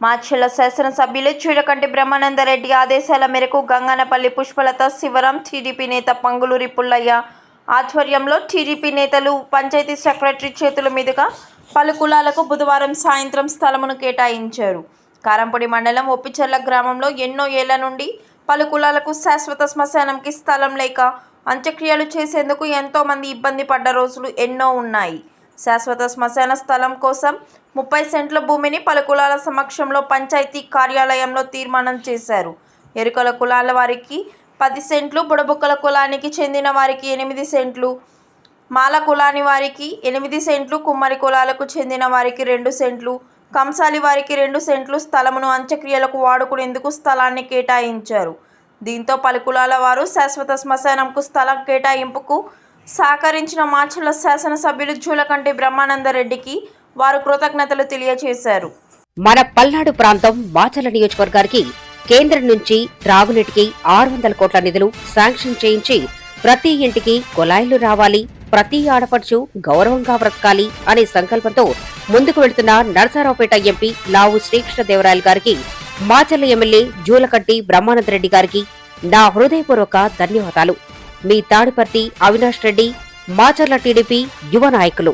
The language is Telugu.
మార్చిల శాసనసభ్యులు చూడకంటి బ్రహ్మానందరెడ్డి ఆదేశాల మేరకు గంగానపల్లి పుష్పలత శివరాం టీడీపీ నేత పంగులూరి పుల్లయ్య ఆధ్వర్యంలో టీడీపీ నేతలు పంచాయతీ సెక్రటరీ చేతుల మీదుగా పలు కులాలకు బుధవారం సాయంత్రం స్థలమును కేటాయించారు. కారంపొడి మండలం ఒప్పిచెర్ల గ్రామంలో ఎన్నో ఏళ్ళ నుండి పలు కులాలకు శాశ్వత శ్మశానంకి స్థలం లేక అంత్యక్రియలు చేసేందుకు ఎంతోమంది ఇబ్బంది పడ్డ రోజులు ఎన్నో ఉన్నాయి. శాశ్వత శ్మశాన స్థలం కోసం ముప్పై సెంట్ల భూమిని పలు కులాల సమక్షంలో పంచాయతీ కార్యాలయంలో తీర్మానం చేశారు. ఎరుకల కులాల వారికి పది సెంట్లు బుడబుక్కల కులానికి చెందిన వారికి ఎనిమిది సెంట్లు మాల కులాని వారికి ఎనిమిది సెంట్లు కుమ్మరి కులాలకు చెందిన వారికి రెండు సెంట్లు కంసాలి వారికి రెండు సెంట్లు స్థలమును అంత్యక్రియలకు వాడుకునేందుకు స్థలాన్ని కేటాయించారు. దీంతో పలు కులాల వారు శాశ్వత శ్మశానంకు స్థలం కేటాయింపుకు సహకరించిన మాచల శాసనసభ్యులు జూలకంటి బ్రహ్మానందరెడ్డికి వారు కృతజ్ఞతలు తెలియజేశారు మన పల్నాడు ప్రాంతం మాచల నియోజకవర్గానికి కేంద్రం నుంచి త్రాగునీటికి ఆరు వందల కోట్ల నిధులు శాంక్షన్ చేయించి ప్రతి ఇంటికి కుళాయిలు రావాలి ప్రతి ఆడపడుచు గౌరవంగా బ్రతకాలి అనే సంకల్పంతో ముందుకు వెళుతున్న నరసరావుపేట ఎంపీ లావు శ్రీకృష్ణదేవరాయలు గారికి మాచల్ల ఎమ్మెల్యే జూలకట్టి బ్రహ్మానందరెడ్డి గారికి నా హృదయపూర్వక ధన్యవాదాలు. మీ తాడిపర్తి అవినాష్ రెడ్డి మాచర్ల టీడీపీ యువ నాయకులు.